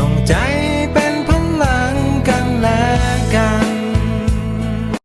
ส่งใจ